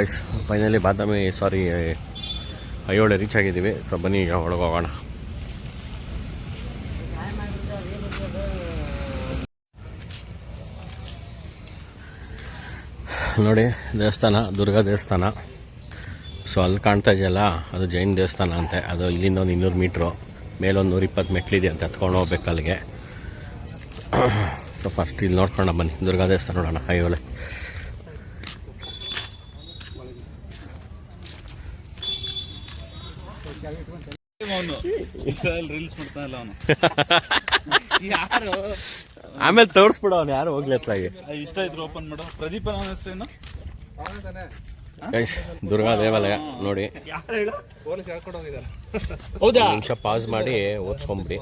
Guys finally Badami sorry Aihole reach ಆಗಿದ್ದೀವಿ. So ಬನ್ನಿ, ಈಗ ಒಳಗೆ ಹೋಗೋಣ. ನೋಡಿ, ದೇವಸ್ಥಾನ, ದುರ್ಗಾ ದೇವಸ್ಥಾನ. ಸೊ ಅಲ್ಲಿ ಕಾಣ್ತಾ ಇದೆಯಲ್ಲ, ಅದು ಜೈನ್ ದೇವಸ್ಥಾನ ಅಂತೆ. ಅದು ಇಲ್ಲಿಂದ ಒಂದು ಇನ್ನೂರು ಮೀಟ್ರು. ಮೇಲೊಂದು ನೂರ ಇಪ್ಪತ್ತು ಮೆಟ್ಲಿದೆ ಅಂತ ಹತ್ಕೊಂಡು ಹೋಗ್ಬೇಕು ಅಲ್ಲಿಗೆ. ಸೊ ಫಸ್ಟ್ ಇಲ್ಲಿ ನೋಡ್ಕೊಂಡು ಬನ್ನಿ. ದುರ್ಗಾ ದೇವಸ್ಥಾನ ನೋಡೋಣ, ಐಹೊಳೆ. ಅವನು ಇನ್ಸ್ಟಾದಲ್ಲಿ ರೀಲ್ಸ್ ಮಾಡ್ತಾನಲ್ಲ ಅವನು. ಯಾರು? ಆಮೇಲೆ ತೋರ್ಸ್ಬಿಡ ಅವ್ನು ಯಾರು ಹೋಗ್ಲಿ ಅತ್ಲಾಗಿ ಇಷ್ಟ ಇದ್ರು ಓಪನ್ ಮಾಡೋ. ಪ್ರದೀಪ್ ಅವನ ಹೆಸರೇನು ಗೈಸ್ ದುರ್ಗಾ ದೇವಾಲಯ ನೋಡಿ. ಹೌದಾ? ನಿಮಿಷ ಪಾಸ್ ಮಾಡಿ ಓದ್ಕೊಂಬಿಡಿ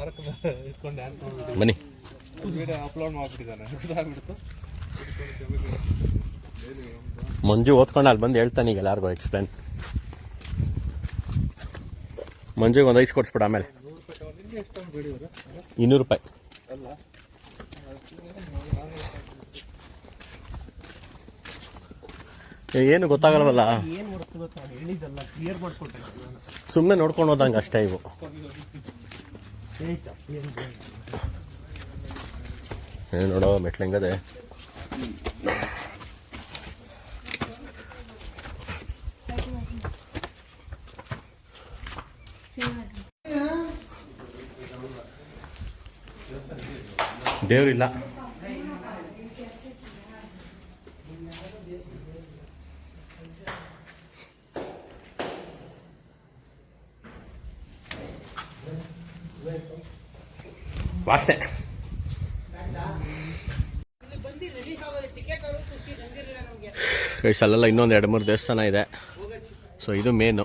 ಬನ್ನಿ. ಅಪ್ಲೋಡ್ ಮಾಡ್ಬಿಟ್ಟಿದ್ದಾನೆ ಮಂಜು ಓದ್ಕೊಂಡು ಅಲ್ಲಿ ಬಂದು ಹೇಳ್ತಾನೆ ಈಗ ಎಲ್ಲಾರ್ಗು ಎಕ್ಸ್ಪ್ಲೇನ್ ಮಂಜುಗೆ ಒಂದು ಐಸ್ ಕೊಡಿಸ್ಬಿಡ ಆಮೇಲೆ. ಇನ್ನೂರು ರೂಪಾಯಿ. ಏನು ಗೊತ್ತಾಗಲ್ವಲ್ಲ? ಸುಮ್ಮನೆ ನೋಡ್ಕೊಂಡು ಹೋದಂಗೆ ಅಷ್ಟೇ ಇವು. ನೋಡೋ, ಮೆಟ್ಲಂಗದೆ. ದೇವ್ರಿಲ್ಲ. ವಾಸನೆ ಗೈಸ್ ಅಲ್ಲೆಲ್ಲ ಇನ್ನೊಂದು ಎರಡು ಮೂರು ದೇವಸ್ಥಾನ ಇದೆ. ಸೊ ಇದು ಮೇನು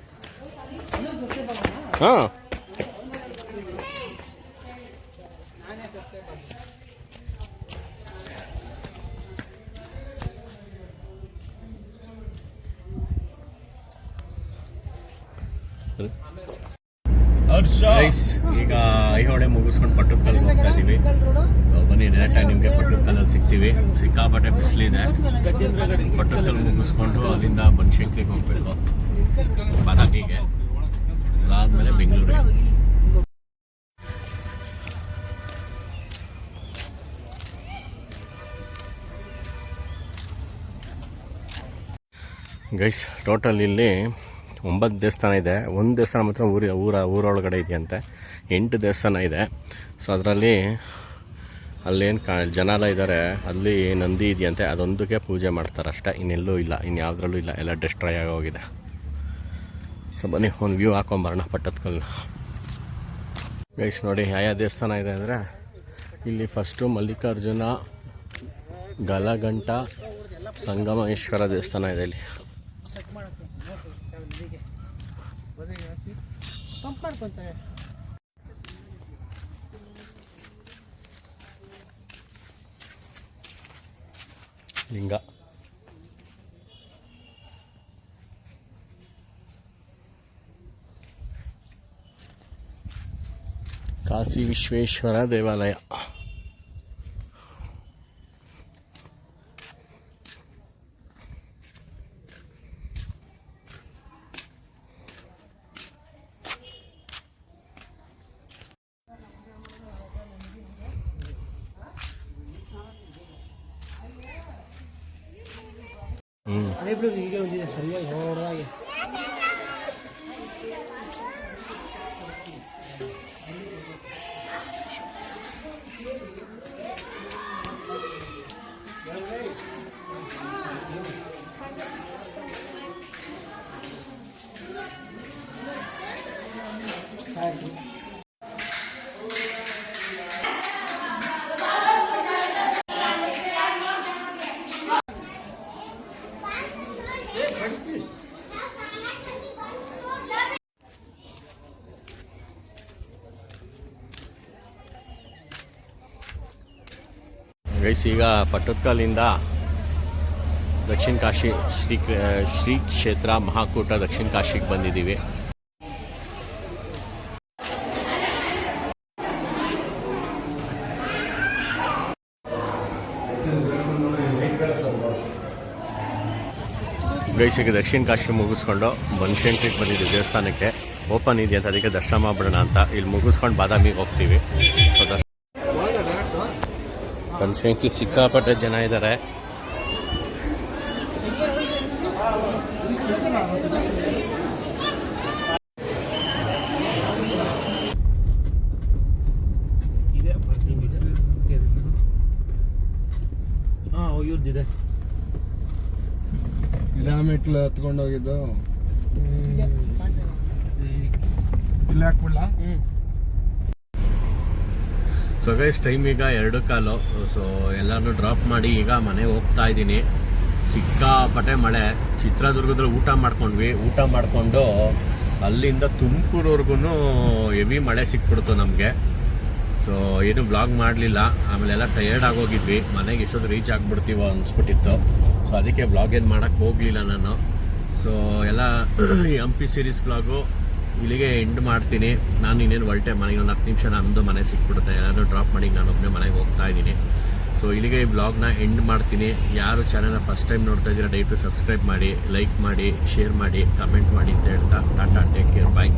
ಹಾಂ. ಈಗ ಐಹೊಳೆ ಮುಗಿಸ್ಕೊಂಡು ಪಟ್ಟದಕಲ್ಗೆ ಹೋಗ್ತಾ ಇದ್ದೀವಿ ಬನ್ನಿ ಡೈರೆಕ್ಟಾಗಿ ನಿಮಗೆ ಪಟ್ಟದಕಲ್ಲಲ್ಲಿ ಸಿಗ್ತೀವಿ. ಸಿಕ್ಕಾಪಟ್ಟೆ ಬಿಸಿಲಿದೆ. ಪಟ್ಟದಕಲ್ ಮುಗಿಸ್ಕೊಂಡು ಅಲ್ಲಿಂದ ಬನಶಂಕರಿಗೆ ಹೋಗ್ಬೇಕು ಗೈಸ್ ಟೋಟಲ್ ಇಲ್ಲಿ ಒಂಬತ್ತು ದೇವಸ್ಥಾನ ಇದೆ. ಒಂದು ದೇವಸ್ಥಾನ ಮಾತ್ರ ಊರಿ, ಊರ, ಊರೊಳಗಡೆ ಇದೆಯಂತೆ. ಎಂಟು ದೇವಸ್ಥಾನ ಇದೆ. ಸೊ ಅದರಲ್ಲಿ ಅಲ್ಲೇನು ಕಾ ಜನ ಎಲ್ಲ ಇದ್ದಾರೆ ಅಲ್ಲಿ ನಂದಿ ಇದೆಯಂತೆ. ಅದೊಂದಕ್ಕೆ ಪೂಜೆ ಮಾಡ್ತಾರೆ ಅಷ್ಟೇ. ಇನ್ನೆಲ್ಲೂ ಇಲ್ಲ ಇನ್ಯಾವುದ್ರಲ್ಲೂ ಇಲ್ಲ. ಎಲ್ಲ ಡಿಸ್ಟ್ರಾಯ್ ಆಗೋಗಿದೆ ಸೊ ಬನ್ನಿ, ಒಂದು ವ್ಯೂ ಹಾಕೊಂಬರೋಣ ಪಟ್ಟದಕಲ್ನ. ಗೈಸ್, ನೋಡಿ, ಯಾವ ದೇವಸ್ಥಾನ ಇದೆ ಅಂದರೆ, ಇಲ್ಲಿ ಫಸ್ಟು ಮಲ್ಲಿಕಾರ್ಜುನ, ಗಲಗಂಟ, ಸಂಗಮೇಶ್ವರ ದೇವಸ್ಥಾನ ಇದೆ ಇಲ್ಲಿ. ಪಂಪ್ ಮಾಡ್ಕೊಂತಾರೆ ಲಿಂಗ ಕಾಶಿ ವಿಶ್ವೇಶ್ವರ ದೇವಾಲಯ ಅದೇ ಬಿಡು ಹೀಗೆ ಒಂದಿದೆ ಸರಿಯಾಗಿ ಹೊಡೆದಾಗೆ Thank you. ಗೈಸ್, ಈಗ ಪಟ್ಟದಕಲ್ಲಿಂದ ದಕ್ಷಿಣ ಕಾಶಿ ಶ್ರೀ ಶ್ರೀ ಕ್ಷೇತ್ರ ಮಹಾಕೂಟ ದಕ್ಷಿಣ ಕಾಶಿಗೆ ಬಂದಿದ್ದೀವಿ. ಗೈಸಿಗೆ ದಕ್ಷಿಣ ಕಾಶಿ ಮುಗಿಸ್ಕೊಂಡು ಬನಶಂಕರಿಗೆ ಬಂದಿದ್ದೀವಿ ದೇವಸ್ಥಾನಕ್ಕೆ. ಓಪನ್ ಇದೆ ಅಂತ ಅದಕ್ಕೆ ದರ್ಶನ ಮಾಡೋಣ ಅಂತ. ಇಲ್ಲಿ ಮುಗಿಸ್ಕೊಂಡು ಬಾದಾಮಿಗೆ ಹೋಗ್ತೀವಿ. ಬನಶಂಕರಿಗೆ ಸಿಕ್ಕಾಪಟ್ಟೆ ಜನ ಇದ್ದಾರೆ. ಇವ್ರದ್ದಿದೆ ಇಲ್ಲ ಮೆಟ್ಲು ಹತ್ಕೊಂಡು ಹೋಗಿದ್ದು. ಇಲ್ಲಿ ಹಾಕ್ಬಿಡ್ಲಾ? ಹ್ಞೂ ಸೊ ಗೈಸ್ ಟೈಮ್ ಈಗ ಎರಡು ಕಾಲು. ಸೊ ಎಲ್ಲರನ್ನೂ ಡ್ರಾಪ್ ಮಾಡಿ ಈಗ ಮನೆಗೆ ಹೋಗ್ತಾ ಇದ್ದೀನಿ. ಸಿಕ್ಕಾಪಟ್ಟೆ ಮಳೆ. ಚಿತ್ರದುರ್ಗದಲ್ಲಿ ಊಟ ಮಾಡ್ಕೊಂಡ್ವಿ. ಊಟ ಮಾಡಿಕೊಂಡು ಅಲ್ಲಿಂದ ತುಮಕೂರವರೆಗೂ ಹೆವಿ ಮಳೆ ಸಿಕ್ಬಿಡ್ತು ನಮಗೆ. ಸೊ ಏನು ಬ್ಲಾಗ್ ಮಾಡಲಿಲ್ಲ. ಆಮೇಲೆ ಎಲ್ಲ ಟಯರ್ಡ್ ಆಗೋಗಿದ್ವಿ ಮನೆಗೆ ಎಷ್ಟೊತ್ತು ರೀಚ್ ಆಗಿಬಿಡ್ತೀವೋ ಅನಿಸ್ಬಿಟ್ಟಿತ್ತು. ಸೊ ಅದಕ್ಕೆ ಬ್ಲಾಗ್ ಏನು ಮಾಡೋಕ್ಕೆ ಹೋಗಲಿಲ್ಲ ನಾನು. ಸೊ ಎಲ್ಲ ಎಂ ಪಿ ಸೀರೀಸ್ ಬ್ಲಾಗು ಇಲ್ಲಿಗೆ ಎಂಡ್ ಮಾಡ್ತೀನಿ. ನಾನು ಇನ್ನೇನು ಹೊರಟೆ ಮನೆಗೆ ಒಂದು ಹತ್ತು ನಿಮಿಷ ನಂದು ಮನೆ ಸಿಕ್ಬಿಡುತ್ತೆ. ಎಲ್ಲರೂ ಡ್ರಾಪ್ ಮಾಡಿ ನಾನು ಒಬ್ಬನೇ ಮನೆಗೆ ಹೋಗ್ತಾ ಇದ್ದೀನಿ. ಸೊ ಇಲ್ಲಿಗೆ ಈ ಬ್ಲಾಗ್ನ ಎಂಡ್ ಮಾಡ್ತೀನಿ. ಯಾರು ಚಾನಲ್ನ ಫಸ್ಟ್ ಟೈಮ್ ನೋಡ್ತಾ ಇದ್ದೀರಾ, ದಯವಿಟ್ಟು ಸಬ್ಸ್ಕ್ರೈಬ್ ಮಾಡಿ ಲೈಕ್ ಮಾಡಿ ಶೇರ್ ಮಾಡಿ ಕಮೆಂಟ್ ಮಾಡಿ ಅಂತ ಹೇಳ್ತಾ, ಟಾಟಾ ಟೇಕ್ ಕೇರ್ ಬಾಯ್